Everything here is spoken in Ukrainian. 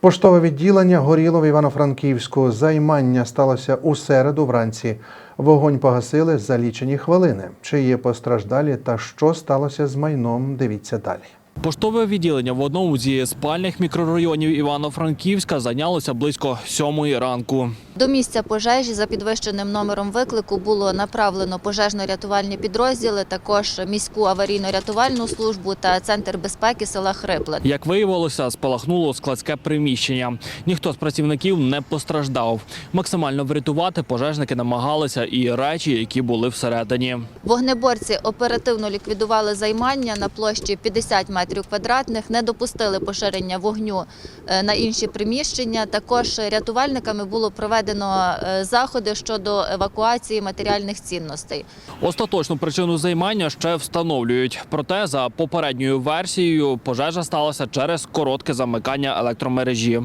Поштове відділення горіло в Івано-Франківську. Займання сталося у середу вранці. Вогонь погасили за лічені хвилини. Чи є постраждалі та що сталося з майном? Дивіться далі. Поштове відділення в одному зі спальних мікрорайонів Івано-Франківська зайнялося близько сьомої ранку. До місця пожежі за підвищеним номером виклику було направлено пожежно-рятувальні підрозділи, також міську аварійно-рятувальну службу та центр безпеки села Хрипле. Як виявилося, спалахнуло складське приміщення. Ніхто з працівників не постраждав. Максимально врятувати пожежники намагалися і речі, які були всередині. Вогнеборці оперативно ліквідували займання на площі 50 метрів квадратних, не допустили поширення вогню е, на інші приміщення. Також рятувальниками було проведено е, заходи щодо евакуації матеріальних цінностей. Остаточну причину займання ще встановлюють. Проте, за попередньою версією, пожежа сталася через коротке замикання електромережі.